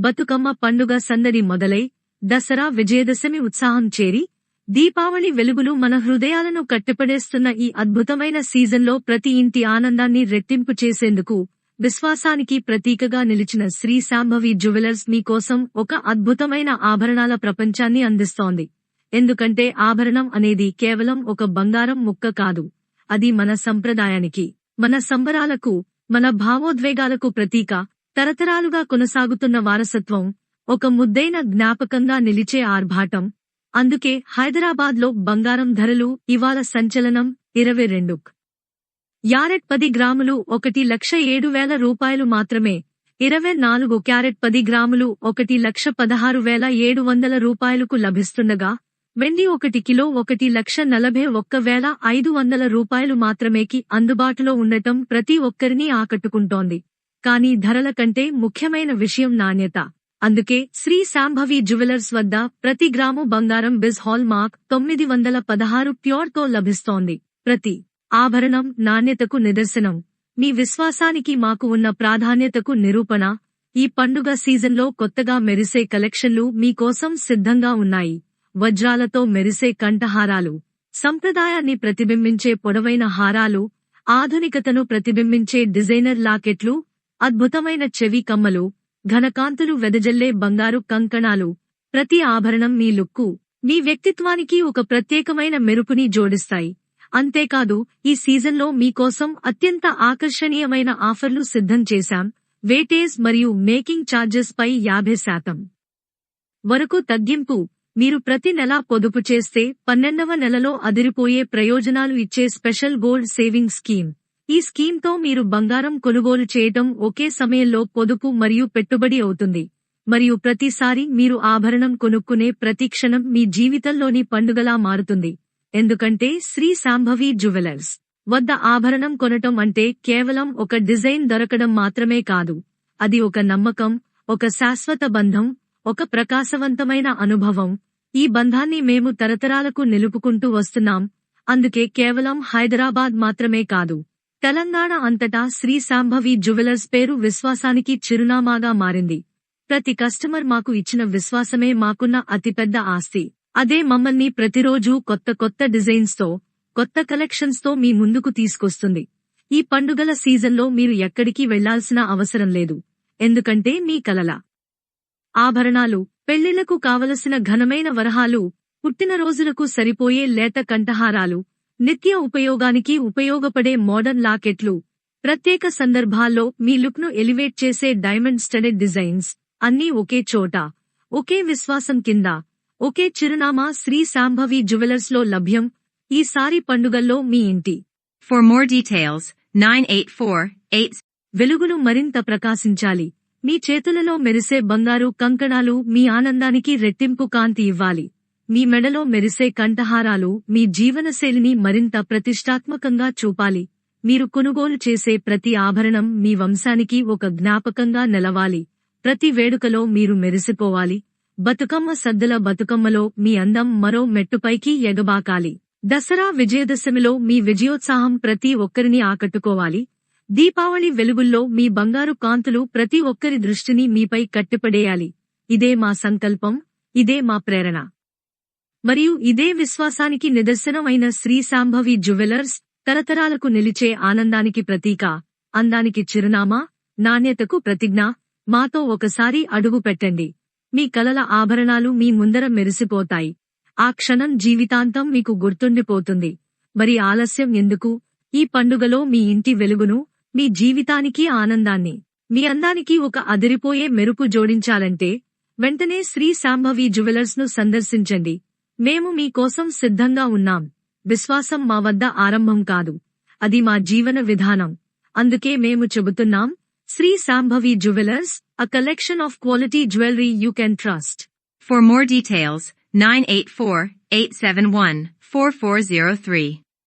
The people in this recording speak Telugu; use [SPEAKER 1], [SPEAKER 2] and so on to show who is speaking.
[SPEAKER 1] బతుకమ్మ పండుగ సందడి మొదలై దసరా విజయదశమి ఉత్సాహం చేరి దీపావళి వెలుగులు మన హృదయాలను కట్టిపడేస్తున్న ఈ అద్భుతమైన సీజన్లో ప్రతి ఇంటి ఆనందాన్ని రెట్టింపు చేసేందుకు విశ్వాసానికి ప్రతీకగా నిలిచిన శ్రీ శాంభవి జ్యువెలర్స్ మీకోసం ఒక అద్భుతమైన ఆభరణాల ప్రపంచాన్ని అందిస్తోంది. ఎందుకంటే ఆభరణం అనేది కేవలం ఒక బంగారం ముక్క కాదు అది మన సంప్రదాయానికి మన సంబరాలకు మన భావోద్వేగాలకు ప్రతీక తరతరాలుగా కొనసాగుతున్న వారసత్వం ఒక ముద్దైన జ్ఞాపకంగా నిలిచే ఆర్భాటం. అందుకే హైదరాబాద్లో బంగారం ధరలు ఇవాళ సంచలనం ఇరవై రెండు. యారెట్ పది గ్రాములు ఒకటి లక్ష ఏడు వేల రూపాయలు మాత్రమే. ఇరవై నాలుగు క్యారెట్ పది గ్రాములు ఒకటి లక్ష పదహారు వేల ఏడు వందల రూపాయలకు లభిస్తుండగా వెండి ఒకటి కిలో ఒకటి లక్ష నలభై ఒక్క వేల ఐదు వందల రూపాయలు మాత్రమేకి అందుబాటులో ఉండటం ప్రతి ఒక్కరినీ ఆకట్టుకుంటోంది. కానీ ధరల కంటే ముఖ్యమైన విషయం నాణ్యత. అందుకే శ్రీ శాంభవి జ్యువెలర్స్ వద్ద ప్రతి గ్రాము బంగారం బిజ్ హాల్ మార్క్ తొమ్మిది వందల పదహారు ప్యూర్తో లభిస్తోంది. ప్రతి ఆభరణం నాణ్యతకు నిదర్శనం. మీ విశ్వాసానికి మాకు ఉన్న ప్రాధాన్యతకు నిరూపణ. ఈ పండుగ సీజన్లో కొత్తగా మెరిసే కలెక్షన్లు మీకోసం సిద్ధంగా ఉన్నాయి. వజ్రాలతో మెరిసే కంఠహారాలు. సంప్రదాయాన్ని ప్రతిబింబించే పొడవైన హారాలు. ఆధునికతను ప్రతిబింబించే డిజైనర్ లాకెట్లు. అద్భుతమైన చెవి కమ్మలు ఘనకాంతులు వెదజల్లే బంగారు కంకణాలు. ప్రతి ఆభరణం మీ లుక్కు మీ వ్యక్తిత్వానికి ఒక ప్రత్యేకమైన మెరుపుని జోడిస్తాయి. అంతేకాదు ఈ సీజన్లో మీకోసం అత్యంత ఆకర్షణీయమైన ఆఫర్లు సిద్ధం చేశాం. వేటేజ్ మరియు మేకింగ్ ఛార్జెస్ పై యాభై శాతం వరకు తగ్గింపు. మీరు ప్రతి నెలా పొదుపు చేస్తే పన్నెండవ నెలలో అదిరిపోయే ప్రయోజనాలు ఇచ్చే స్పెషల్ గోల్డ్ సేవింగ్ స్కీమ్. ఈ స్కీమ్తో మీరు బంగారం కొనుగోలు చేయటం ఒకే సమయంలో పొదుపు మరియు పెట్టుబడి అవుతుంది. మరియు ప్రతిసారి మీరు ఆభరణం కొనుక్కునే ప్రతి క్షణం మీ జీవితంలోని పండుగలా మారుతుంది. ఎందుకంటే శ్రీ శాంభవి జ్యువెలర్స్ వద్ద ఆభరణం కొనటం అంటే కేవలం ఒక డిజైన్ దొరకడం మాత్రమే కాదు. అది ఒక నమ్మకం ఒక శాశ్వత బంధం ఒక ప్రకాశవంతమైన అనుభవం. ఈ బంధాన్ని మేము తరతరాలకు నిలుపుకుంటూ వస్తున్నాం. అందుకే కేవలం హైదరాబాద్ మాత్రమే కాదు. తెలంగాణ అంతటా శ్రీ శాంభవి జ్యువెలర్స్ పేరు విశ్వాసానికి చిరునామాగా మారింది. ప్రతి కస్టమర్ మాకు ఇచ్చిన విశ్వాసమే మాకున్న అతిపెద్ద ఆస్తి. అదే మమ్మల్ని ప్రతిరోజూ కొత్త కొత్త డిజైన్స్తో కొత్త కలెక్షన్స్తో మీ ముందుకు తీసుకొస్తుంది. ఈ పండుగల సీజన్లో మీరు ఎక్కడికి వెళ్ళాల్సిన అవసరం లేదు. ఎందుకంటే మీ కలల ఆభరణాలు పెళ్ళిళ్ళకు కావలసిన ఘనమైన వరహాలు పుట్టినరోజులకు సరిపోయే లేత కంఠహారాలు నిత్య ఉపయోగానికి ఉపయోగపడే మోడర్న్ లాకెట్లు. ప్రత్యేక సందర్భాల్లో మీ లుక్ను ఎలివేట్ చేసే డైమండ్ స్టడెడ్ డిజైన్స్. అన్నీ ఒకే చోట ఒకే విశ్వాసం కింద ఒకే చిరునామా శ్రీ శాంభవి జ్యువెలర్స్లో లభ్యం. ఈసారి పండుగల్లో మీ ఇంటి.
[SPEAKER 2] For more details, 984
[SPEAKER 1] వెలుగులు మరింత ప్రకాశించాలి. మీ చేతులలో మెరిసే బంగారు కంకణాలు మీ ఆనందానికి రెట్టింపు కాంతి ఇవ్వాలి. మీ మెడలో మెరిసే కంఠహారాలు మీ జీవనశైలిని మరింత ప్రతిష్టాత్మకంగా చూపాలి. మీరు కొనుగోలు చేసే ప్రతి ఆభరణం మీ వంశానికి ఒక జ్ఞాపకంగా నిలవాలి. ప్రతి వేడుకలో మీరు మెరిసిపోవాలి. బతుకమ్మ సద్దుల బతుకమ్మలో మీ అందం మరో మెట్టుపైకి ఎగబాకాలి. దసరా విజయదశమిలో మీ విజయోత్సాహం ప్రతి ఒక్కరిని ఆకట్టుకోవాలి. దీపావళి వెలుగుల్లో మీ బంగారు కాంతులు ప్రతి ఒక్కరి దృష్టిని మీపై కట్టిపడేయాలి. ఇదే మా సంకల్పం ఇదే మా ప్రేరణ. మరియు ఇదే విశ్వాసానికి నిదర్శనమైన శ్రీ శాంభవి జ్యువెలర్స్ తరతరాలకు నిలిచే ఆనందానికి ప్రతీక అందానికి చిరునామా నాణ్యతకు ప్రతిజ్ఞ మాతో ఒకసారి అడుగు పెట్టండి. మీ కలల ఆభరణాలు మీ ముందర మెరిసిపోతాయి. ఆ క్షణం జీవితాంతం మీకు గుర్తుండిపోతుంది. మరి ఆలస్యం ఎందుకు? ఈ పండుగలో మీ ఇంటి వెలుగును మీ జీవితానికి ఆనందాన్ని మీ అందానికి ఒక అదిరిపోయే మెరుపు జోడించాలంటే వెంటనే శ్రీ శాంభవి జ్యువెలర్స్ను సందర్శించండి. మేము మీకోసం సిద్ధంగా ఉన్నాం. విశ్వాసం మా వద్ద ఆరంభం కాదు. అది మా జీవన విధానం. అందుకే మేము చెబుతున్నాం Shri Shambhavi jewellers a collection of quality jewellery you can trust
[SPEAKER 2] For more details, 984 871 4403.